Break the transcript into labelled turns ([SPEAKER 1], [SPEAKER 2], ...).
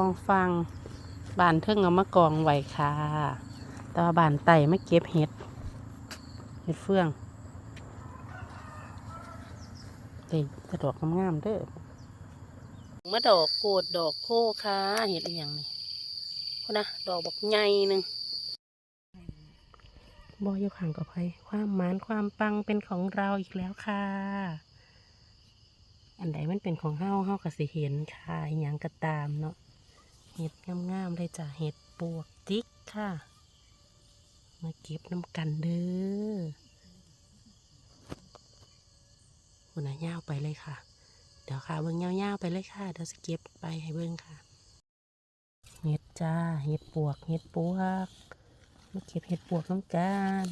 [SPEAKER 1] กองฟังบานเทิงเอามากองไว้ค่ะ แต่ว่าบานไต่ไม่เก็บเห็ด เห็ดเฟืองเด็กจะดอกงามๆเด้อมาดอกโกดดอกโคค่ะ เห็ดอีหยังนี่พนะดอกบอกใหญ่หนึ่งบอยกห่างกับไปความหมานความปังเป็นของเราอีกแล้วค่ะ อันใดมันเป็นของเฮาเฮาก็สิเห็นค่ะอหยังก็ตามเนาะ เห็ดงามๆเลยจ้ะเห็ดปวกจิกค่ะ มาเก็บน้ำกันเด้อคุณนะยาวไปเลยค่ะ เดี๋ยวค่ะเบิ่งยาวๆไปเลยค่ะ เดี๋ยวจะเก็บไปให้เบิ่งค่ะ เห็ดจ้า เห็ดปวก เห็ดปวก มาเก็บเห็ดปวกน้ำกัน